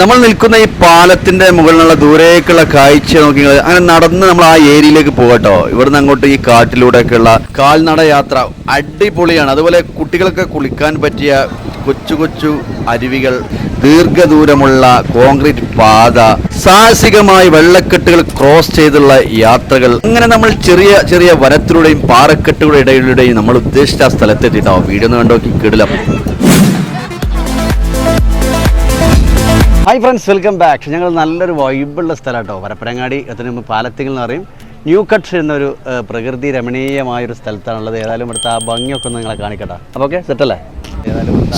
നമ്മൾ നിൽക്കുന്ന ഈ പാലത്തിന്റെ മുകളിലുള്ള ദൂരേക്കുള്ള കാഴ്ച നോക്കി അങ്ങനെ നടന്ന് നമ്മൾ ആ ഏരിയയിലേക്ക് പോകട്ടോ ഇവിടുന്ന് അങ്ങോട്ട് ഈ കാട്ടിലൂടെയൊക്കെയുള്ള കാൽനട യാത്ര അടിപൊളിയാണ്. അതുപോലെ കുട്ടികൾക്ക് കുളിക്കാൻ പറ്റിയ കൊച്ചു കൊച്ചു അരുവികൾ ദീർഘദൂരമുള്ള കോൺക്രീറ്റ് പാത സാഹസികമായി വെള്ളക്കെട്ടുകൾ ക്രോസ് ചെയ്തുള്ള യാത്രകൾ. അങ്ങനെ നമ്മൾ ചെറിയ ചെറിയ വനത്തിലൂടെയും പാറക്കെട്ടുകളുടെ ഇടയിലൂടെയും നമ്മൾ ഉദ്ദേശിച്ച ആ വീഡിയോ ഒന്ന് കണ്ടോക്കി കിടിലം ഹായ് ഫ്രണ്ട്സ് വെൽക്കം ബാക്ക് ഞങ്ങൾ നല്ലൊരു വൈബുള്ള സ്ഥലം കേട്ടോ വരപ്പരങ്ങാടി അതിന് മുമ്പ് പാലത്തിങ്ങൾ എന്ന് പറയും. ന്യൂ കട്ട് എന്നൊരു പ്രകൃതി രമണീയമായ ഒരു സ്ഥലത്താണുള്ളത്. ഏതായാലും ഇവിടുത്തെ ആ ഭംഗിയൊക്കെ ഒന്ന് നിങ്ങളെ കാണിക്കട്ടെ. അപ്പോൾ ഓക്കെ സെറ്റല്ലേ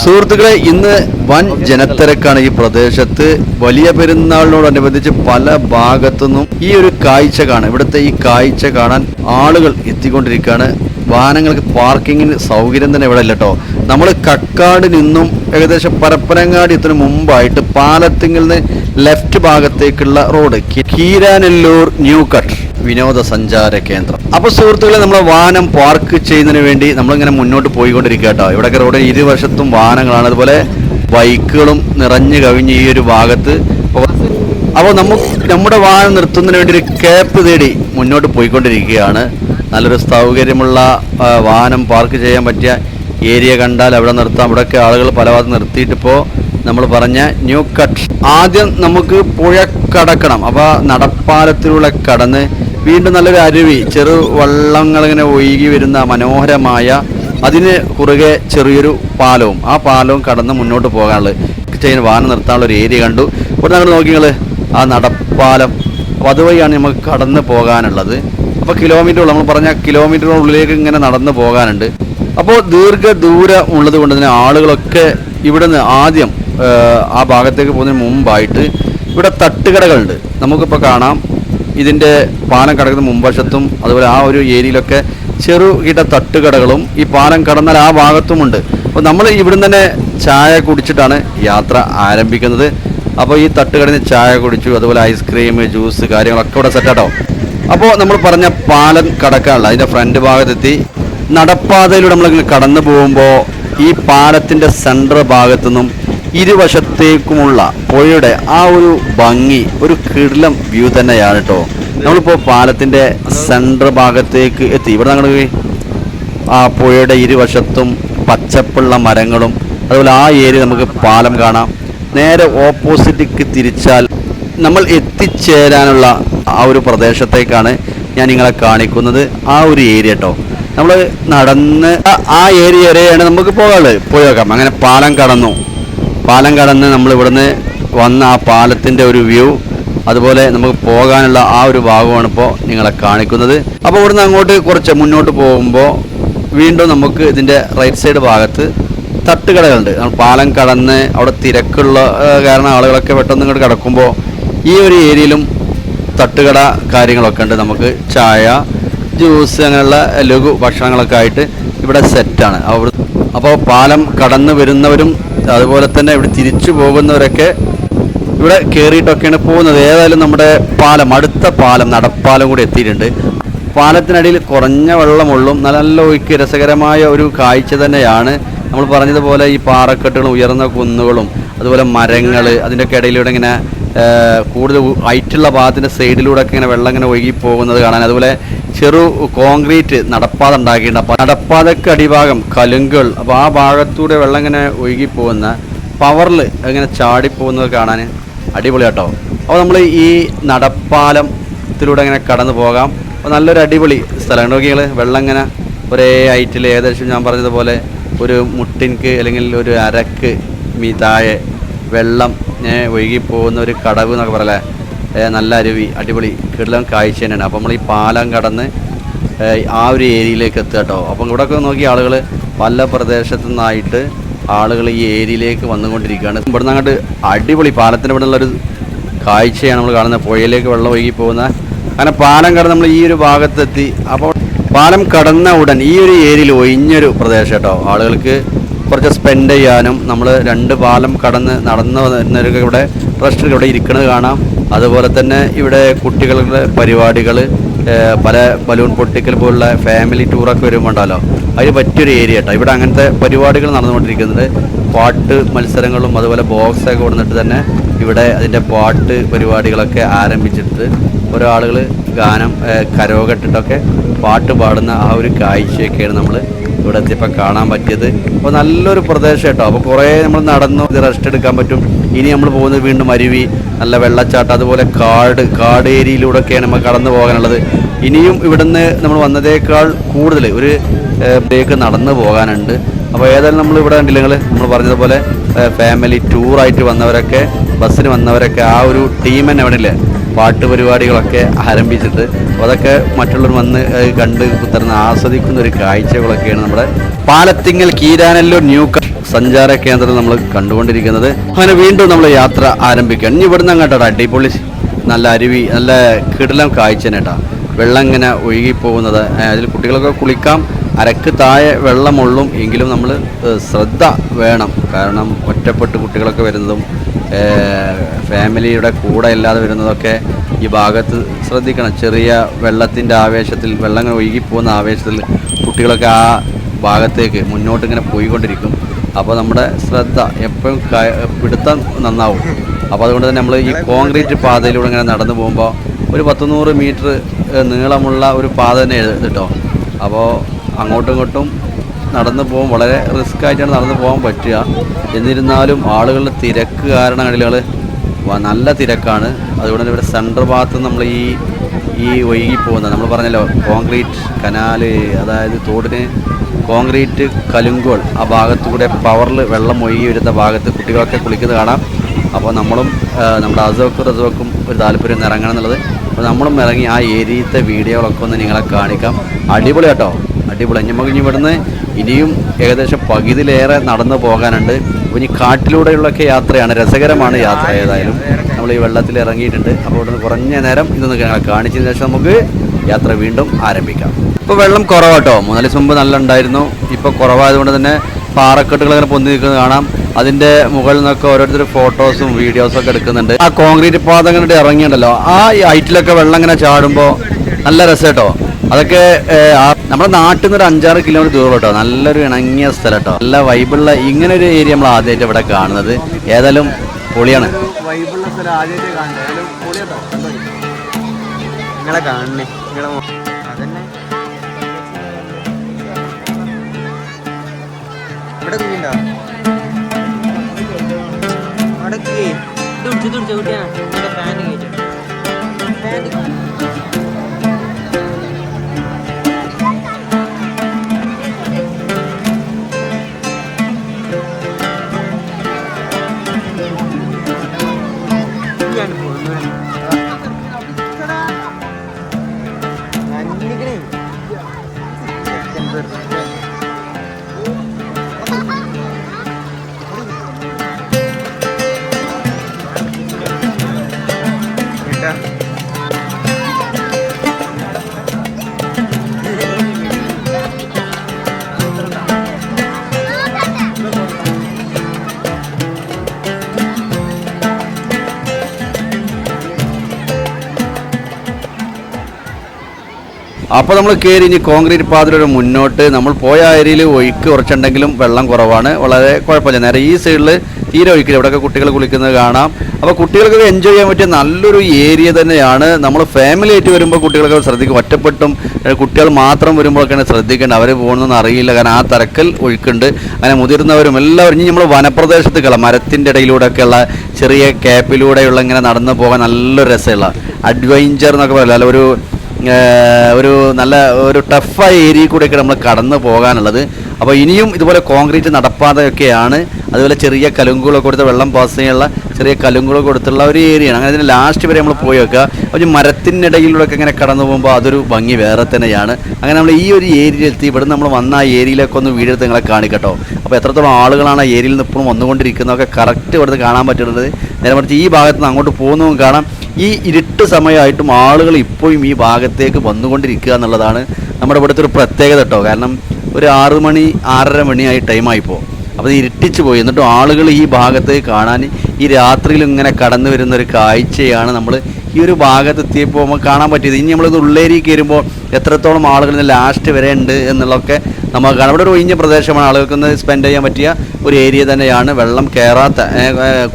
സുഹൃത്തുക്കളെ ഇന്ന് വൻ ജനത്തിരക്കാണ് ഈ പ്രദേശത്ത്. വലിയ പെരുന്നാളിനോടനുബന്ധിച്ച് പല ഭാഗത്തുനിന്നും ഈ ഒരു കാഴ്ച കാണാം. ഇവിടുത്തെ ഈ കാഴ്ച കാണാൻ ആളുകൾ എത്തിക്കൊണ്ടിരിക്കുകയാണ്. വാഹനങ്ങൾക്ക് പാർക്കിങ്ങിന് സൗകര്യം തന്നെ ഇവിടെ ഇല്ല കേട്ടോ നമ്മൾ കക്കാട് നിന്നും ഏകദേശം പരപ്പനങ്ങാടി എത്തുന്ന മുമ്പായിട്ട് പാലത്തിങ്ങിൽ നിന്ന് ലെഫ്റ്റ് ഭാഗത്തേക്കുള്ള റോഡ് കീരാനെല്ലൂർ ന്യൂ കട്ട് വിനോദസഞ്ചാര കേന്ദ്രം. അപ്പൊ സുഹൃത്തുക്കളെ നമ്മളെ വാഹനം പാർക്ക് ചെയ്യുന്നതിന് വേണ്ടി നമ്മളിങ്ങനെ മുന്നോട്ട് പോയിക്കൊണ്ടിരിക്കുക കേട്ടോ ഇവിടെയൊക്കെ റോഡ് ഇരുവശത്തും വാഹനങ്ങളാണ്. അതുപോലെ ബൈക്കുകളും നിറഞ്ഞു കവിഞ്ഞ് ഈ ഒരു ഭാഗത്ത്. അപ്പോൾ നമുക്ക് നമ്മുടെ വാഹനം നിർത്തുന്നതിന് വേണ്ടി ഒരു ക്യാപ്പ് തേടി മുന്നോട്ട് പോയിക്കൊണ്ടിരിക്കുകയാണ്. നല്ലൊരു സൗകര്യമുള്ള വാഹനം പാർക്ക് ചെയ്യാൻ പറ്റിയ ഏരിയ കണ്ടാൽ അവിടെ നിർത്താം. ഇവിടെയൊക്കെ ആളുകൾ പല ഭാഗത്ത് നിർത്തിയിട്ടിപ്പോൾ നമ്മൾ പറഞ്ഞ ന്യൂ കട്ട്. ആദ്യം നമുക്ക് പുഴ കടക്കണം അപ്പോൾ നടപ്പാലത്തിലൂടെ കടന്ന് വീണ്ടും നല്ലൊരു അരുവി ചെറു വള്ളങ്ങൾ ഇങ്ങനെ ഒഴുകി വരുന്ന മനോഹരമായ അതിന് കുറുകെ ചെറിയൊരു പാലവും. ആ പാലവും കടന്ന് മുന്നോട്ട് പോകാനുള്ളത്. ചെയ്യുന്ന വാഹനം നിർത്താനുള്ള ഒരു ഏരിയ കണ്ടു. ഇവിടെ നമ്മൾ നോക്കി നിങ്ങൾ ആ നടപ്പാലം. അപ്പോൾ അതുവഴിയാണ് നമുക്ക് കടന്ന് പോകാനുള്ളത്. അപ്പോൾ കിലോമീറ്റർ നമ്മൾ പറഞ്ഞ കിലോമീറ്ററിനുള്ളിലേക്ക് ഇങ്ങനെ നടന്നു പോകാനുണ്ട്. അപ്പോൾ ദീർഘദൂരം ഉള്ളത് കൊണ്ട് തന്നെ ആളുകളൊക്കെ ഇവിടുന്ന് ആദ്യം ആ, ഭാഗത്തേക്ക് പോകുന്നതിന് മുമ്പായിട്ട് ഇവിടെ തട്ടുകടകളുണ്ട്. നമുക്കിപ്പോൾ കാണാം. ഇതിന്റെ പാനം കടക്കുന്ന മുൻവശത്തും അതുപോലെ ആ ഒരു ഏരിയയിലൊക്കെ ചെറുകിട തട്ടുകടകളും ഈ പാനം കടന്നാൽ ആ ഭാഗത്തുമുണ്ട്. അപ്പോൾ നമ്മൾ ഇവിടുന്ന് തന്നെ ചായ കുടിച്ചിട്ടാണ് യാത്ര ആരംഭിക്കുന്നത്. അപ്പോൾ ഈ തട്ടുകടയിൽ നിന്ന് ചായ കുടിച്ചു അതുപോലെ ഐസ്ക്രീം ജ്യൂസ് കാര്യങ്ങളൊക്കെ ഇവിടെ സെറ്റാട്ടോ അപ്പോൾ നമ്മൾ പറഞ്ഞ പാലം കടക്കാനുള്ള അതിന്റെ ഫ്രണ്ട് ഭാഗത്തെത്തി. നടപ്പാതയിലൂടെ നമ്മൾ കടന്നു പോകുമ്പോൾ ഈ പാലത്തിന്റെ സെന്റർ ഭാഗത്തു നിന്നും ഇരുവശത്തേക്കുമുള്ള പുഴയുടെ ആ ഒരു ഭംഗി ഒരു കിടിലം വ്യൂ തന്നെയാണ് കേട്ടോ നമ്മളിപ്പോൾ പാലത്തിന്റെ സെന്റർ ഭാഗത്തേക്ക് എത്തി. ഇവിടെ അങ്ങോട്ട് ആ പുഴയുടെ ഇരുവശത്തും പച്ചപ്പുള്ള മരങ്ങളും അതുപോലെ ആ ഏരിയ നമുക്ക് പാലം കാണാം. നേരെ ഓപ്പോസിറ്റിക്ക് തിരിച്ചാൽ നമ്മൾ എത്തിച്ചേരാനുള്ള ആ ഒരു പ്രദേശത്തേക്കാണ് ഞാൻ നിങ്ങളെ കാണിക്കുന്നത്. ആ ഒരു ഏരിയ കേട്ടോ നമ്മൾ നടന്ന് ആ- ഏരിയ വരെയാണ് നമുക്ക് പോകാനുള്ളത്. പോയി നോക്കാം. അങ്ങനെ പാലം കടന്നു. പാലം കടന്ന് നമ്മൾ ഇവിടുന്ന് വന്ന ആ പാലത്തിന്റെ ഒരു വ്യൂ അതുപോലെ നമുക്ക് പോകാനുള്ള ആ ഒരു ഭാഗമാണ് ഇപ്പോൾ നിങ്ങളെ കാണിക്കുന്നത്. അപ്പോൾ ഇവിടുന്ന് അങ്ങോട്ട് കുറച്ച് മുന്നോട്ട് പോകുമ്പോൾ വീണ്ടും നമുക്ക് ഇതിന്റെ റൈറ്റ് സൈഡ് ഭാഗത്ത് തട്ടുകടകളുണ്ട്. പാലം കടന്ന് അവിടെ തിരക്കുള്ള കാരണം ആളുകളൊക്കെ പെട്ടെന്ന് ഇങ്ങോട്ട് കിടക്കുമ്പോൾ ഈ ഒരു ഏരിയയിലും തട്ടുകട കാര്യങ്ങളൊക്കെ ഉണ്ട്. നമുക്ക് ചായ ജ്യൂസ് അങ്ങനെയുള്ള ലഘു ഭക്ഷണങ്ങളൊക്കെ ആയിട്ട് ഇവിടെ സെറ്റാണ് അവിടെ അപ്പോൾ പാലം കടന്നു വരുന്നവരും അതുപോലെ തന്നെ ഇവിടെ തിരിച്ചു പോകുന്നവരൊക്കെ ഇവിടെ കയറിയിട്ടൊക്കെയാണ് പോകുന്നത്. ഏതായാലും നമ്മുടെ പാലം അടുത്ത പാലം നടപ്പാലം കൂടി എത്തിയിട്ടുണ്ട്. പാലത്തിനടിയിൽ കുറഞ്ഞ വെള്ളമുള്ളും നല്ല ഒഴുക്ക് രസകരമായ ഒരു കാഴ്ച തന്നെയാണ്. നമ്മൾ പറഞ്ഞതുപോലെ ഈ പാറക്കെട്ടുകളും ഉയർന്ന കുന്നുകളും അതുപോലെ മരങ്ങൾ അതിന്റെയൊക്കെ ഇടയിലൂടെ ഇങ്ങനെ കൂടുതൽ ഹൈറ്റുള്ള ഭാഗത്തിന്റെ സൈഡിലൂടെ ഒക്കെ ഇങ്ങനെ വെള്ളം ഇങ്ങനെ ഒഴുകി പോകുന്നത് കാണാൻ. അതുപോലെ ചെറു കോൺക്രീറ്റ് നടപ്പാത ഉണ്ടാക്കിയിട്ടുണ്ട്. അപ്പോൾ നടപ്പാതയ്ക്ക് അടിഭാഗം കലുങ്കുകൾ. അപ്പോൾ ആ ഭാഗത്തൂടെ വെള്ളം ഇങ്ങനെ ഒഴുകി പോകുന്ന പവറിൽ ഇങ്ങനെ ചാടിപ്പോകുന്നത് കാണാൻ അടിപൊളി കേട്ടോ. അപ്പോൾ നമ്മൾ ഈ നടപ്പാലത്തിലൂടെ ഇങ്ങനെ കടന്നു പോകാം. അപ്പോൾ നല്ലൊരു അടിപൊളി സ്ഥലം. നോക്കിയാൽ വെള്ളം ഇങ്ങനെ ഒരേ ഹൈറ്റിൽ ഏകദേശം ഞാൻ പറഞ്ഞതുപോലെ ഒരു മുട്ടിൻക്ക് അല്ലെങ്കിൽ ഒരു അരക്ക് മീ വെള്ളം ഏ, ഒഴുകി പോകുന്ന ഒരു കടവ് എന്നൊക്കെ പറയലേ നല്ല അരുവി അടിപൊളി കിടലം കാഴ്ച തന്നെയാണ്. അപ്പോൾ നമ്മൾ ഈ പാലം കടന്ന് ആ ഒരു ഏരിയയിലേക്ക് എത്തുക കേട്ടോ. അപ്പം ഇവിടെ ഒക്കെ നോക്കി ആളുകൾ പല പ്രദേശത്തു നിന്നായിട്ട് ആളുകൾ ഈ ഏരിയയിലേക്ക് വന്നുകൊണ്ടിരിക്കുകയാണ്. ഇവിടെ നിന്ന് അങ്ങോട്ട് അടിപൊളി പാലത്തിന്റെ ഇവിടെ ഉള്ളൊരു കാഴ്ചയാണ് നമ്മൾ കാണുന്നത്. പുഴയിലേക്ക് വെള്ളം ഒഴുകി പോകുന്ന അങ്ങനെ പാലം കടന്ന് നമ്മൾ ഈ ഒരു ഭാഗത്തെത്തി. അപ്പോൾ പാലം കടന്ന ഉടൻ ഈ ഒരു ഏരിയയിൽ ഒഴിഞ്ഞൊരു പ്രദേശം കേട്ടോ ആളുകൾക്ക് കുറച്ച് സ്പെൻഡ് ചെയ്യാനും നമ്മൾ രണ്ട് പാലം കടന്ന് നടന്നു വരുന്നവരൊക്കെ ഇവിടെ റെസ്റ്റർ ഇവിടെ ഇരിക്കുന്നത് കാണാം. അതുപോലെ തന്നെ ഇവിടെ കുട്ടികളുടെ പരിപാടികൾ പല ബലൂൺ പൊട്ടിക്കൽ പോലുള്ള ഫാമിലി ടൂറൊക്കെ വരുമ്പോൾ ഉണ്ടല്ലോ അതിന് പറ്റിയൊരു ഏരിയ കേട്ടോ ഇവിടെ അങ്ങനത്തെ പരിപാടികൾ നടന്നുകൊണ്ടിരിക്കുന്നുണ്ട്. പാട്ട് മത്സരങ്ങളും അതുപോലെ ബോക്സൊക്കെ കൊടുത്തിട്ട് തന്നെ ഇവിടെ അതിന്റെ പാട്ട് പരിപാടികളൊക്കെ ആരംഭിച്ചിട്ട് ഓരോ ആളുകൾ ഗാനം കരോ കെട്ടിട്ടൊക്കെ പാട്ട് പാടുന്ന ആ ഒരു കാഴ്ചയൊക്കെയാണ് നമ്മൾ ഇവിടെ എത്തിയപ്പോൾ കാണാൻ പറ്റിയത്. അപ്പോൾ നല്ലൊരു പ്രദേശം കേട്ടോ. അപ്പോൾ കുറേ നമ്മൾ നടന്നു. ഇത് റെസ്റ്റ് എടുക്കാൻ പറ്റും. ഇനി നമ്മൾ പോകുന്നത് വീണ്ടും അരുവി നല്ല വെള്ളച്ചാട്ടം അതുപോലെ കാട് കാട് ഏരിയയിലൂടെയൊക്കെയാണ് നമ്മൾ കടന്നു പോകാനുള്ളത്. ഇനിയും ഇവിടുന്ന് നമ്മൾ വന്നതേക്കാൾ കൂടുതൽ ഒരു ബ്രേക്ക് നടന്നു പോകാനുണ്ട്. അപ്പോൾ ഏതായാലും നമ്മൾ ഇവിടെ കണ്ടില്ലെങ്കിൽ നമ്മൾ പറഞ്ഞതുപോലെ ഫാമിലി ടൂറായിട്ട് വന്നവരൊക്കെ ബസ്സിന് വന്നവരൊക്കെ ആ ഒരു ടീം തന്നെ അവിടെ ഇല്ലേ? പാട്ട് പരിപാടികളൊക്കെ ആരംഭിച്ചിട്ട് അതൊക്കെ മറ്റുള്ളവർ വന്ന് കണ്ട് കുത്തർന്ന് ആസ്വദിക്കുന്ന ഒരു കാഴ്ചകളൊക്കെയാണ് നമ്മുടെ പാലത്തിങ്ങൽ കീരാനല്ലൂർ ന്യൂ സഞ്ചാര കേന്ദ്രം നമ്മൾ കണ്ടുകൊണ്ടിരിക്കുന്നത്. അങ്ങനെ വീണ്ടും നമ്മൾ യാത്ര ആരംഭിക്കുകയാണ്. ഇനി ഇവിടുന്ന് അങ്ങോട്ട് അടിപൊളി നല്ല അരുവി നല്ല കിടലം കാഴ്ച വെള്ളം ഇങ്ങനെ ഒഴുകി പോകുന്നത്. അതിൽ കുട്ടികളൊക്കെ കുളിക്കാം. അരക്ക് താഴെ വെള്ളമുള്ളും എങ്കിലും നമ്മൾ ശ്രദ്ധ വേണം. കാരണം ഒറ്റപ്പെട്ട് കുട്ടികളൊക്കെ വരുന്നതും ഫാമിലിയുടെ കൂടെ ഇല്ലാതെ വരുന്നതൊക്കെ ഈ ഭാഗത്ത് ശ്രദ്ധിക്കണം. ചെറിയ വെള്ളത്തിന്റെ ആവേശത്തിൽ വെള്ളം ഇങ്ങനെ ഒഴുകിപ്പോകുന്ന ആവേശത്തിൽ കുട്ടികളൊക്കെ ആ ഭാഗത്തേക്ക് മുന്നോട്ട് ഇങ്ങനെ പോയിക്കൊണ്ടിരിക്കും. അപ്പോൾ നമ്മുടെ ശ്രദ്ധ എപ്പോഴും പിടുത്തം നന്നാവും. അപ്പോൾ അതുകൊണ്ട് തന്നെ നമ്മൾ ഈ കോൺക്രീറ്റ് പാതയിലൂടെ ഇങ്ങനെ നടന്നു പോകുമ്പോൾ ഒരു പത്തുനൂറ് മീറ്റർ നീളമുള്ള ഒരു പാത തന്നെ എഴുതിട്ടോ അപ്പോൾ അങ്ങോട്ടും ഇങ്ങോട്ടും നടന്നു പോകും വളരെ റിസ്ക് ആയിട്ടാണ് നടന്നു പോകാൻ പറ്റുക. എന്നിരുന്നാലും ആളുകളുടെ തിരക്ക് കാരണം കണ്ടില്ല നല്ല തിരക്കാണ്. അതുകൊണ്ട് തന്നെ ഇവിടെ സെൻട്രൽ ഭാഗത്ത് നമ്മൾ ഈ ഈ ഒഴുകി പോകുന്ന നമ്മൾ പറഞ്ഞല്ലോ കോൺക്രീറ്റ് കനാല് അതായത് തോടിന് കോൺക്രീറ്റ് കലുങ്കോൾ ആ ഭാഗത്തുകൂടെ പവറിൽ വെള്ളം ഒഴുകി വരുന്ന ഭാഗത്ത് കുട്ടികളൊക്കെ കുളിക്കുന്നത് കാണാം. അപ്പോൾ നമ്മളും നമ്മുടെ അസുഖക്കും റസുവക്കും ഒരു താല്പര്യം ഇറങ്ങണം എന്നുള്ളത്. അപ്പോൾ നമ്മളും ഇറങ്ങി ആ ഏരിയത്തെ വീഡിയോകളൊക്കെ ഒന്ന് നിങ്ങളെ കാണിക്കാം. അടിപൊളി കേട്ടോ. അടിപൊളി. നമുക്ക് ഇനി ഇവിടുന്ന് ഇനിയും ഏകദേശം പകുതിയിലേറെ നടന്നു പോകാനുണ്ട്. ഇനി കാട്ടിലൂടെയുള്ളൊക്കെ യാത്രയാണ് രസകരമാണ് യാത്ര ഏതായാലും. നമ്മൾ ഈ വെള്ളത്തിൽ ഇറങ്ങിയിട്ടുണ്ട്. അപ്പോൾ ഇവിടുന്ന് കുറഞ്ഞ നേരം ഇതൊന്ന് ഞങ്ങളെ കാണിച്ചതിന് ശേഷം നമുക്ക് യാത്ര വീണ്ടും ആരംഭിക്കാം. ഇപ്പോൾ വെള്ളം കുറവാട്ടോ. മൂന്നാൽ ദിവസം മുമ്പ് നല്ല ഉണ്ടായിരുന്നു. ഇപ്പോൾ കുറവായതുകൊണ്ട് തന്നെ പാറക്കെട്ടുകൾ അങ്ങനെ പൊന്തി നിൽക്കുന്നത് കാണാം. അതിന്റെ മുകളിൽ നിന്നൊക്കെ ഓരോരുത്തർ ഫോട്ടോസും വീഡിയോസും ഒക്കെ എടുക്കുന്നുണ്ട്. ആ കോൺക്രീറ്റ് പാത അങ്ങനെ ഇറങ്ങിയുണ്ടല്ലോ. ആ ഹൈറ്റിലൊക്കെ വെള്ളം ഇങ്ങനെ ചാടുമ്പോൾ നല്ല രസം കേട്ടോ അതൊക്കെ ആ നമ്മുടെ നാട്ടിൽ നിന്ന് ഒരു അഞ്ചാറ് കിലോമീറ്റർ ദൂരം കേട്ടോ. നല്ലൊരു ഇണങ്ങിയ സ്ഥലം കേട്ടോ നല്ല വൈബിളുള്ള ഇങ്ങനെ ഒരു ഏരിയ നമ്മൾ ആദ്യമായിട്ട് ഇവിടെ കാണുന്നത്. ഏതായാലും പൊളിയാണ്. സ്ഥലം ആദ്യമായിട്ട് കാണണേ. അതന്നെ. ഇവിടെ കുഞ്ഞിണ്ടോ? കുട്ടിയാണ് ഫാൻ കുട്ടിയാ. എന്റെ അപ്പോൾ നമ്മൾ കയറി ഇനി കോൺക്രീറ്റ് പാതയിലൂടെ മുന്നോട്ട്. നമ്മൾ പോയ ഏരിയയിൽ ഒഴുക്ക് കുറച്ചുണ്ടെങ്കിലും വെള്ളം കുറവാണ്. വളരെ കുഴപ്പമില്ല. നേരെ ഈ സൈഡിൽ തീരെ ഒഴുക്കില്ല. ഇവിടെയൊക്കെ കുട്ടികൾ കുളിക്കുന്നത് കാണാം. അപ്പോൾ കുട്ടികൾക്ക് എൻജോയ് ചെയ്യാൻ പറ്റിയ നല്ലൊരു ഏരിയ തന്നെയാണ്. നമ്മൾ ഫാമിലി ആയിട്ട് വരുമ്പോൾ കുട്ടികൾക്ക് ശ്രദ്ധിക്കും. ഒറ്റപ്പെട്ടും കുട്ടികൾ മാത്രം വരുമ്പോഴൊക്കെയാണ് ശ്രദ്ധിക്കേണ്ടത്. അവർ പോകണമെന്ന് അറിയില്ല. കാരണം ആ തിരക്കൽ ഒഴുക്കുണ്ട്. അങ്ങനെ മുതിർന്നവരും എല്ലാവരും ഇനി നമ്മൾ വനപ്രദേശത്തേക്കുള്ള മരത്തിന്റെ ഇടയിലൂടെയൊക്കെയുള്ള ചെറിയ ക്യാപ്പിലൂടെയുള്ള ഇങ്ങനെ നടന്നു പോകാൻ നല്ല രസമുള്ള അഡ്വഞ്ചർ എന്നൊക്കെ പറയില്ല അല്ല ഒരു ഒരു നല്ല ഒരു ടഫായ ഏരിയയിൽ കൂടെയൊക്കെ നമ്മൾ കടന്നു പോകാനുള്ളത്. അപ്പോൾ ഇനിയും ഇതുപോലെ കോൺക്രീറ്റ് നടപ്പാതയൊക്കെയാണ് അതുപോലെ ചെറിയ കലുങ്കുകളൊക്കെ കൊടുത്ത് വെള്ളം പാസ് ചെയ്യാനുള്ള ചെറിയ കലുങ്കുകളൊക്കെ കൊടുത്തുള്ള ഒരു ഏരിയയാണ്. അങ്ങനെ ഇതിന് ലാസ്റ്റ് വരെ നമ്മൾ പോയി വെക്കുക. അപ്പോൾ മരത്തിനിടയിലൂടെയൊക്കെ ഇങ്ങനെ കടന്നു പോകുമ്പോൾ അതൊരു ഭംഗി വേറെ തന്നെയാണ്. അങ്ങനെ നമ്മൾ ഈ ഒരു ഏരിയയിൽ എത്തി ഇവിടെ നമ്മൾ വന്ന ആ ഏരിയയിലൊക്കെ ഒന്ന് വീടെടുത്ത് നിങ്ങളെ കാണിക്കട്ടോ അപ്പോൾ എത്രത്തോളം ആളുകളാണ് ആ ഏരിയയിൽ നിന്ന് ഇപ്പോഴും വന്നുകൊണ്ടിരിക്കുന്നതൊക്കെ കറക്റ്റ് ഇവിടുന്ന് കാണാൻ പറ്റുന്നത്. നേരെ മറിച്ച് ഈ ഭാഗത്ത് നിന്ന് അങ്ങോട്ട് പോകുന്നതും കാണാം. ഈ ഇരുട്ട് സമയമായിട്ടും ആളുകൾ ഇപ്പോഴും ഈ ഭാഗത്തേക്ക് വന്നുകൊണ്ടിരിക്കുക എന്നുള്ളതാണ് നമ്മുടെ ഇവിടുത്തെ ഒരു പ്രത്യേകത കേട്ടോ. കാരണം ഒരു ആറ് മണി ആറര മണിയായി ടൈമായിപ്പോൾ അപ്പോൾ ഇരുട്ടിച്ച് പോയി. എന്നിട്ടും ആളുകൾ ഈ ഭാഗത്തേക്ക് കാണാൻ ഈ രാത്രിയിൽ ഇങ്ങനെ കടന്നു വരുന്ന ഒരു കാഴ്ചയാണ് നമ്മൾ ഈ ഒരു ഭാഗത്ത് എത്തിയപ്പോൾ നമുക്ക് കാണാൻ പറ്റിയത്. ഇനി നമ്മളിത് ഉള്ളേരി കയറുമ്പോൾ എത്രത്തോളം ആളുകൾ ഇന്ന് ലാസ്റ്റ് വരെ ഉണ്ട് എന്നുള്ളതൊക്കെ നമുക്ക് കാണാം. ഇവിടെ ഒരു ഒഴിഞ്ഞ പ്രദേശമാണ് ആളുകൾക്ക് സ്പെൻഡ് ചെയ്യാൻ പറ്റിയ ഒരു ഏരിയ തന്നെയാണ് വെള്ളം കയറാത്ത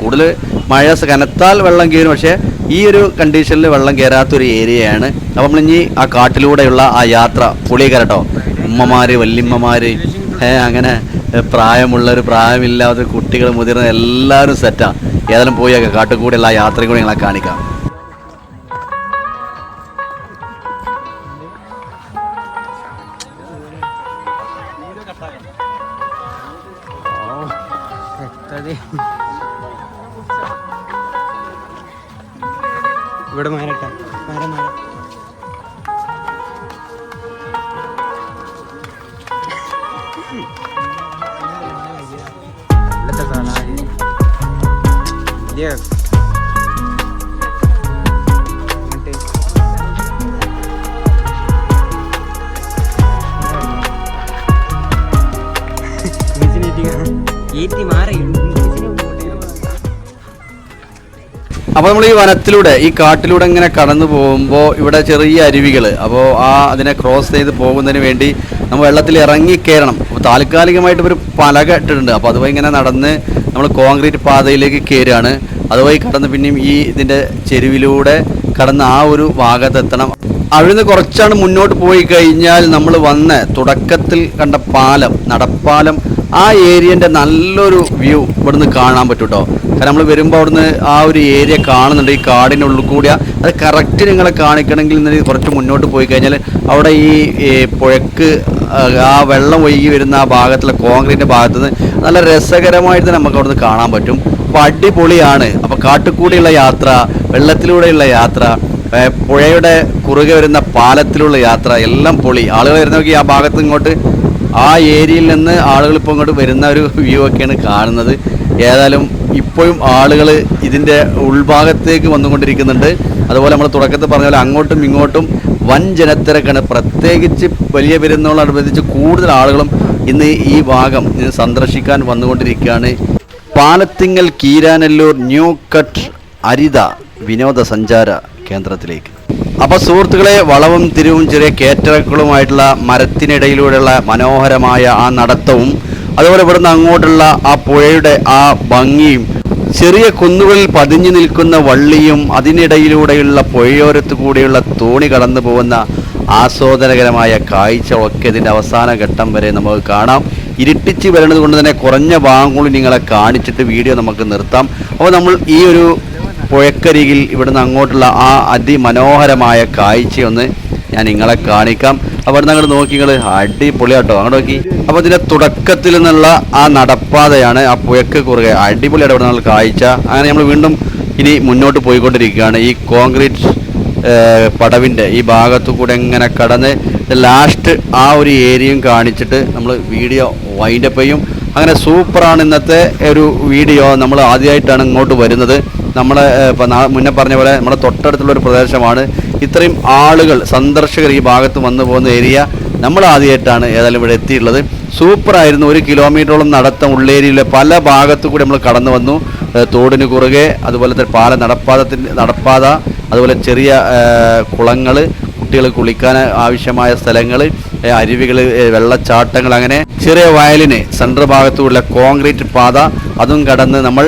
കൂടുതൽ മഴ കനത്താൽ വെള്ളം കയറും. പക്ഷേ ഈ ഒരു കണ്ടീഷനിൽ വെള്ളം കയറാത്തൊരു ഏരിയയാണ് അപ്പം നമ്മളിനി ആ കാട്ടിലൂടെയുള്ള ആ യാത്ര പൊളിയേക്കരട്ടോ ഉമ്മമാര് ഉമ്മമാർ ഏ, അങ്ങനെ പ്രായമുള്ളവർ പ്രായമില്ലാത്ത കുട്ടികൾ മുതിർന്ന എല്ലാവരും സെറ്റാണ് ഏതായാലും പോയി ആ കാട്ടിൽ കൂടെയുള്ള ആ യാത്രയും കൂടി ഞങ്ങളെ കാണിക്കാം. there. അപ്പോൾ നമ്മൾ ഈ വനത്തിലൂടെ ഈ കാട്ടിലൂടെ ഇങ്ങനെ കടന്നു പോകുമ്പോൾ ഇവിടെ ചെറിയ അരുവികൾ അപ്പോൾ ആ അതിനെ ക്രോസ് ചെയ്ത് പോകുന്നതിന് വേണ്ടി നമ്മൾ വെള്ളത്തിൽ ഇറങ്ങി കയറണം. അപ്പോൾ താൽക്കാലികമായിട്ട് ഒരു പലക ഇട്ടിട്ടുണ്ട്. അപ്പോൾ അതുപോലെ ഇങ്ങനെ നടന്ന് നമ്മൾ കോൺക്രീറ്റ് പാതയിലേക്ക് കയറുകയാണ്. അതുവഴി കടന്ന് പിന്നെയും ഈ ഇതിന്റെ ചെരുവിലൂടെ കടന്ന് ആ ഒരു ഭാഗത്തെത്തണം. അവിടുന്ന് കുറച്ചാണ് മുന്നോട്ട് പോയി കഴിഞ്ഞാൽ നമ്മൾ വന്ന് തുടക്കത്തിൽ കണ്ട പാലം നടപ്പാലം ആ ഏരിയന്റെ നല്ലൊരു വ്യൂ ഇവിടുന്ന് കാണാൻ പറ്റും കേട്ടോ കാരണം നമ്മൾ വരുമ്പോൾ അവിടുന്ന് ആ ഒരു ഏരിയ കാണുന്നുണ്ട് ഈ കാടിന്റെ ഉള്ളിൽ കൂടിയ അത് കറക്റ്റ് നിങ്ങളെ കാണിക്കണമെങ്കിൽ കുറച്ച് മുന്നോട്ട് പോയി കഴിഞ്ഞാൽ അവിടെ ഈ പുഴക്ക് ആ, വെള്ളം ഒഴുകി വരുന്ന ആ ഭാഗത്തുള്ള കോൺക്രീറ്റിന്റെ ഭാഗത്ത് നിന്ന് നല്ല രസകരമായിട്ട് നമുക്ക് അവിടുന്ന് കാണാൻ പറ്റും. അപ്പോൾ അടിപൊളിയാണ്. അപ്പോൾ കാട്ടുകൂടിയുള്ള യാത്ര വെള്ളത്തിലൂടെയുള്ള യാത്ര പുഴയുടെ കുറുകെ വരുന്ന പാലത്തിലുള്ള യാത്ര എല്ലാം പൊളി. ആളുകൾ വരുന്നവർക്ക് ആ ഭാഗത്ത് ഇങ്ങോട്ട് ആ ഏരിയയിൽ നിന്ന് ആളുകൾ ഇപ്പോൾ ഇങ്ങോട്ട് വരുന്ന ഒരു വ്യൂ ഒക്കെയാണ് കാണുന്നത്. ഏതായാലും ഇപ്പോഴും ആളുകൾ ഇതിന്റെ ഉൾഭാഗത്തേക്ക് വന്നുകൊണ്ടിരിക്കുന്നുണ്ട്. അതുപോലെ നമ്മൾ തുടക്കത്തിൽ പറഞ്ഞ പോലെ അങ്ങോട്ടും ഇങ്ങോട്ടും വൻ ജനത്തിരക്കാണ്. പ്രത്യേകിച്ച് വലിയ പെരുന്നോളനുബന്ധിച്ച് കൂടുതൽ ആളുകളും ഇന്ന് ഈ ഭാഗം സന്ദർശിക്കാൻ വന്നുകൊണ്ടിരിക്കുകയാണ്. പാലത്തിങ്ങൽ കീരാനല്ലൂർ ന്യൂ കട്ട് അരിത വിനോദസഞ്ചാര. കേന്ദ്രത്തിലേക്ക്. അപ്പോൾ സുഹൃത്തുക്കളെ വളവും തിരിവും ചെറിയ കേറ്ററക്കളുമായിട്ടുള്ള മരത്തിനിടയിലൂടെയുള്ള മനോഹരമായ ആ നടത്തവും അതുപോലെ ഇവിടുന്ന് അങ്ങോട്ടുള്ള ആ പുഴയുടെ ആ ഭംഗിയും ചെറിയ കുന്നുകളിൽ പതിഞ്ഞു നിൽക്കുന്ന വള്ളിയും അതിനിടയിലൂടെയുള്ള പുഴയോരത്ത് കൂടിയുള്ള തോണി കടന്നു പോകുന്ന ആസ്വാദനകരമായ കാഴ്ച ഒക്കെ ഇതിന്റെ അവസാന ഘട്ടം വരെ നമുക്ക് കാണാം. ഇരുട്ടിച്ച് വരുന്നത് കൊണ്ട് തന്നെ കുറഞ്ഞ ഭാഗങ്ങളും നിങ്ങളെ കാണിച്ചിട്ട് വീഡിയോ നമുക്ക് നിർത്താം. അപ്പോൾ നമ്മൾ ഈ ഒരു പുഴക്കരികിൽ ഇവിടുന്ന് അങ്ങോട്ടുള്ള ആ അതിമനോഹരമായ കാഴ്ചയൊന്ന് ഞാൻ നിങ്ങളെ കാണിക്കാം. അപ്പോൾ ഇവിടെ അങ്ങോട്ട് നോക്കി നിങ്ങൾ അടിപൊളിയാട്ടോ. അങ്ങോട്ട് നോക്കി. അപ്പോൾ ഇതിന്റെ തുടക്കത്തിൽ നിന്നുള്ള ആ നടപ്പാതയാണ് ആ പുഴക്ക് കുറുകെ. അടിപൊളിയായിട്ട് ഇവിടെ നമ്മൾ കാഴ്ച. അങ്ങനെ നമ്മൾ വീണ്ടും ഇനി മുന്നോട്ട് പോയിക്കൊണ്ടിരിക്കുകയാണ്. ഈ കോൺക്രീറ്റ് പടവിന്റെ ഈ ഭാഗത്തു കൂടെ ഇങ്ങനെ കടന്ന് ലാസ്റ്റ് ആ ഒരു ഏരിയയും കാണിച്ചിട്ട് നമ്മൾ വീഡിയോ വൈൻഡപ്പ് ചെയ്യും. അങ്ങനെ സൂപ്പറാണ് ഇന്നത്തെ ഒരു വീഡിയോ. നമ്മൾ ആദ്യമായിട്ടാണ് ഇങ്ങോട്ട് വരുന്നത്. ഇപ്പം മുന്നേ പറഞ്ഞ പോലെ നമ്മുടെ തൊട്ടടുത്തുള്ള ഒരു പ്രദേശമാണ്. ഇത്രയും ആളുകൾ സന്ദർശകർ ഈ ഭാഗത്ത് വന്നു പോകുന്ന ഏരിയ നമ്മൾ ആദ്യമായിട്ടാണ് ഏതായാലും ഇവിടെ എത്തിയിട്ടുള്ളത്. സൂപ്പറായിരുന്നു. ഒരു കിലോമീറ്ററോളം നടത്തം ഉള്ളേരിയിലെ പല ഭാഗത്തു കൂടി നമ്മൾ കടന്നു വന്നു. തോടിന് കുറുകെ അതുപോലെ തന്നെ പാല നടപ്പാതത്തിന്റെ നടപ്പാത അതുപോലെ ചെറിയ കുളങ്ങൾ കുട്ടികൾ കുളിക്കാൻ ആവശ്യമായ സ്ഥലങ്ങൾ അരുവികൾ വെള്ളച്ചാട്ടങ്ങൾ അങ്ങനെ ചെറിയ വയലിന് സെൻട്രൽ ഭാഗത്തുള്ള കോൺക്രീറ്റ് പാത അതും കടന്ന് നമ്മൾ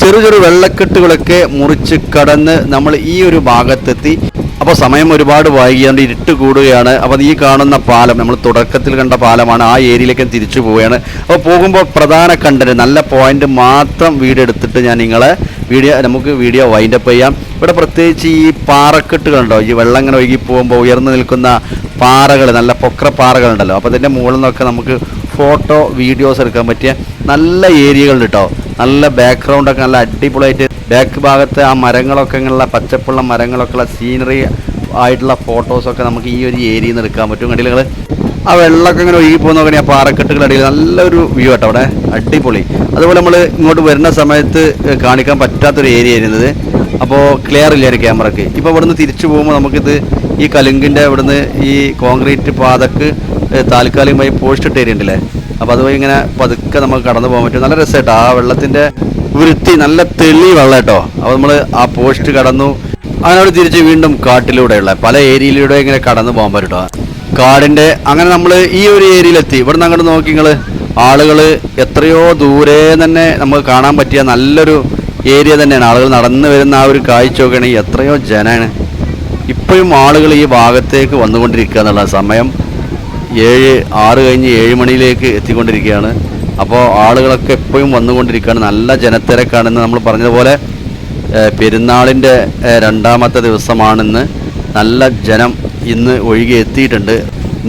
ചെറു ചെറു വെള്ളക്കെട്ടുകളൊക്കെ മുറിച്ച് കടന്ന് നമ്മൾ ഈ ഒരു ഭാഗത്തെത്തി. അപ്പോൾ സമയം ഒരുപാട് വൈകിയാണ്ട് ഇരുട്ട് കൂടുകയാണ്. അപ്പോൾ ഈ കാണുന്ന പാലം നമ്മൾ തുടക്കത്തിൽ കണ്ട പാലമാണ് ആ ഏരിയയിലേക്ക് തിരിച്ചു പോവുകയാണ്. അപ്പോൾ പോകുമ്പോൾ പ്രധാന കണ്ടന്റ് നല്ല പോയിന്റ് മാത്രം വീഡിയോ എടുത്തിട്ട് ഞാൻ നിങ്ങളെ വീഡിയോ നമുക്ക് വീഡിയോ വൈൻഡപ്പ് ചെയ്യാം. ഇവിടെ പ്രത്യേകിച്ച് ഈ പാറക്കെട്ടുകളുണ്ടോ? ഈ വെള്ളം ഇങ്ങനെ ഒഴുകി പോകുമ്പോൾ ഉയർന്നു നിൽക്കുന്ന പാറകൾ നല്ല പൊക്ര പാറകളുണ്ടല്ലോ. അപ്പോൾ അതിന്റെ മുകളിൽ നിന്നൊക്കെ നമുക്ക് ഫോട്ടോ വീഡിയോസ് എടുക്കാൻ പറ്റിയ നല്ല ഏരിയകളുണ്ട് കേട്ടോ. നല്ല ബാക്ക്ഗ്രൗണ്ടൊക്കെ നല്ല അടിപൊളിയായിട്ട് ബാക്ക് ഭാഗത്ത് ആ മരങ്ങളൊക്കെ ഇങ്ങനെയുള്ള പച്ചപ്പുള്ള മരങ്ങളൊക്കെ ഉള്ള സീനറി ആയിട്ടുള്ള ഫോട്ടോസൊക്കെ നമുക്ക് ഈ ഒരു ഏരിയയിൽ നിന്ന് എടുക്കാൻ പറ്റും. കണ്ടില്ല നിങ്ങൾ ആ വെള്ളമൊക്കെ ഇങ്ങനെ ഒഴുകി പോകുന്ന ആ പാറക്കെട്ടുകളടിയിൽ നല്ലൊരു വ്യൂ ആട്ടോ അവിടെ. അടിപൊളി. അതുപോലെ നമ്മൾ ഇങ്ങോട്ട് വരുന്ന സമയത്ത് കാണിക്കാൻ പറ്റാത്തൊരു ഏരിയ ആയിരുന്നത് അപ്പോൾ ക്ലിയർ ഇല്ല ഒരു ക്യാമറക്ക് ഇപ്പോൾ ഇവിടുന്ന് തിരിച്ചു പോകുമ്പോൾ നമുക്കിത് ഈ കലുങ്കിന്റെ ഇവിടുന്ന് ഈ കോൺക്രീറ്റ് പാതക്ക് താൽക്കാലികമായി പോസ്റ്റ് ഏരിയ ഉണ്ടല്ലേ? അപ്പോൾ അതുപോലെ ഇങ്ങനെ പതുക്കെ നമുക്ക് കടന്നു പോകാൻ പറ്റും. നല്ല രസമായിട്ടോ? ആ വെള്ളത്തിന്റെ വൃത്തി നല്ല തെളി വെള്ളം കേട്ടോ അപ്പോൾ നമ്മൾ ആ പോസ്റ്റ് കടന്നു. അതിനോട് തിരിച്ച് വീണ്ടും കാട്ടിലൂടെയുള്ള പല ഏരിയയിലൂടെ ഇങ്ങനെ കടന്നു പോകാൻ പറ്റും കാടിന്റെ അങ്ങനെ നമ്മൾ ഈ ഒരു ഏരിയയിലെത്തി. ഇവിടുന്ന് അങ്ങോട്ട് നോക്കി നിങ്ങൾ ആളുകൾ എത്രയോ ദൂരെ തന്നെ നമുക്ക് കാണാൻ പറ്റിയ നല്ലൊരു ഏരിയ തന്നെയാണ്. ആളുകൾ നടന്നു വരുന്ന ആ ഒരു കാഴ്ച നോക്കുകയാണെങ്കിൽ എത്രയോ ജനാണ് ഇപ്പോഴും ആളുകൾ ഈ ഭാഗത്തേക്ക് വന്നുകൊണ്ടിരിക്കുക എന്നുള്ള സമയം. ഏഴ് ആറ് കഴിഞ്ഞ് ഏഴ് മണിയിലേക്ക് എത്തിക്കൊണ്ടിരിക്കുകയാണ്. അപ്പോൾ ആളുകളൊക്കെ എപ്പോഴും വന്നുകൊണ്ടിരിക്കുകയാണ്. നല്ല ജനത്തിരക്കാണെന്ന് നമ്മൾ പറഞ്ഞതുപോലെ പെരുന്നാളിന്റെ രണ്ടാമത്തെ ദിവസമാണെന്ന് നല്ല ജനം ഇന്ന് ഒഴുകി എത്തിയിട്ടുണ്ട്.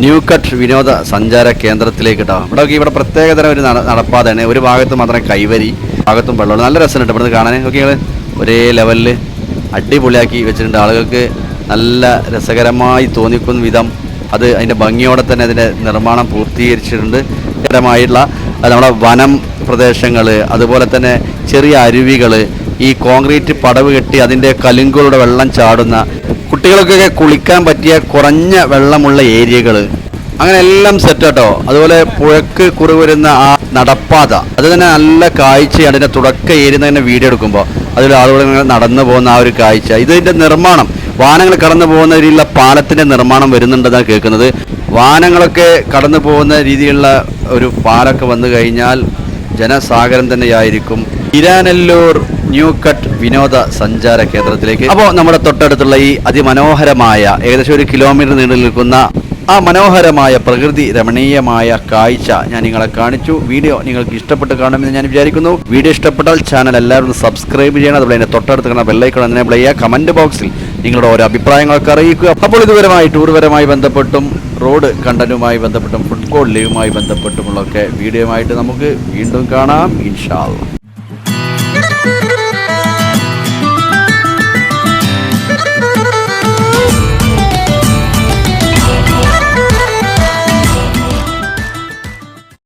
ന്യൂ കട്ട് വിനോദ സഞ്ചാര കേന്ദ്രത്തിലേക്ക് കേട്ടോ. ഇവിടെ ഇവിടെ പ്രത്യേകതരം ഒരു നട നടപ്പാതയാണ്. ഒരു ഭാഗത്ത് മാത്രമേ കൈവരി ഭാഗത്തും വെള്ളമുള്ളൂ. നല്ല രസമുണ്ട് ഇവിടുന്ന് കാണാൻ. നിങ്ങൾ ഒരേ ലെവലിൽ അടിപൊളിയാക്കി വെച്ചിട്ടുണ്ട്. ആളുകൾക്ക് നല്ല രസകരമായി തോന്നിക്കുന്ന വിധം അത് അതിന്റെ ഭംഗിയോടെ തന്നെ അതിന്റെ നിർമ്മാണം പൂർത്തീകരിച്ചിട്ടുണ്ട്. രസകരമായിട്ടുള്ള നമ്മുടെ വനം പ്രദേശങ്ങൾ അതുപോലെ തന്നെ ചെറിയ അരുവികൾ ഈ കോൺക്രീറ്റ് പടവ് കെട്ടി അതിന്റെ കലുങ്കുകളുടെ വെള്ളം ചാടുന്ന കുട്ടികൾക്കൊക്കെ കുളിക്കാൻ പറ്റിയ കുറഞ്ഞ വെള്ളമുള്ള ഏരിയകൾ അങ്ങനെ എല്ലാം സെറ്റ് കേട്ടോ അതുപോലെ പുഴക്ക് കുറുവരുന്ന ആ നടപ്പാത അത് തന്നെ നല്ല കാഴ്ചയാണ്. അതിന്റെ തുടക്ക ഏരിയ തന്നെ വീഡിയോ എടുക്കുമ്പോൾ അതിൽ ആളുകൾ നടന്നു പോകുന്ന ആ ഒരു കാഴ്ച. ഇതിന്റെ നിർമ്മാണം വാഹനങ്ങൾ കടന്നു പോകുന്ന രീതിയിലുള്ള പാലത്തിന്റെ നിർമ്മാണം വരുന്നുണ്ടെന്നാണ് കേൾക്കുന്നത്. വാഹനങ്ങളൊക്കെ കടന്നു പോകുന്ന രീതിയിലുള്ള ഒരു പാലൊക്കെ വന്നു കഴിഞ്ഞാൽ ജനസാഗരം തന്നെയായിരിക്കും. ഇരാനെല്ലൂർ ന്യൂ കട്ട് വിനോദ സഞ്ചാര കേന്ദ്രത്തിലേക്ക്. അപ്പോൾ നമ്മുടെ തൊട്ടടുത്തുള്ള ഈ അതിമനോഹരമായ ഏകദേശം ഒരു കിലോമീറ്റർ നീണ്ടു നിൽക്കുന്ന ആ മനോഹരമായ പ്രകൃതി രമണീയമായ കാഴ്ച ഞാൻ നിങ്ങളെ കാണിച്ചു. വീഡിയോ നിങ്ങൾക്ക് ഇഷ്ടപ്പെട്ട് കാണുമെന്ന് ഞാൻ വിചാരിക്കുന്നു. വീഡിയോ ഇഷ്ടപ്പെട്ടാൽ ചാനൽ എല്ലാവരും സബ്സ്ക്രൈബ് ചെയ്യണം. അതുപോലെ തന്നെ തൊട്ടടുത്ത് കാണുന്ന ബെല്ലൈക്കൺ എനേബിൾ ചെയ്യുക. കമന്റ് ബോക്സിൽ നിങ്ങളുടെ ഓരോ അഭിപ്രായങ്ങളൊക്കെ അറിയിക്കുക. അപ്പോൾ ഇതുപരമായി ടൂർവരമായി ബന്ധപ്പെട്ടും റോഡ് കണ്ടനുമായി ബന്ധപ്പെട്ടും കോർട്ട് ലീവുമായി ബന്ധപ്പെട്ടുമുള്ളൊക്കെ ആയിട്ട് നമുക്ക് വീണ്ടും കാണാം. ഇൻഷാ അള്ളാ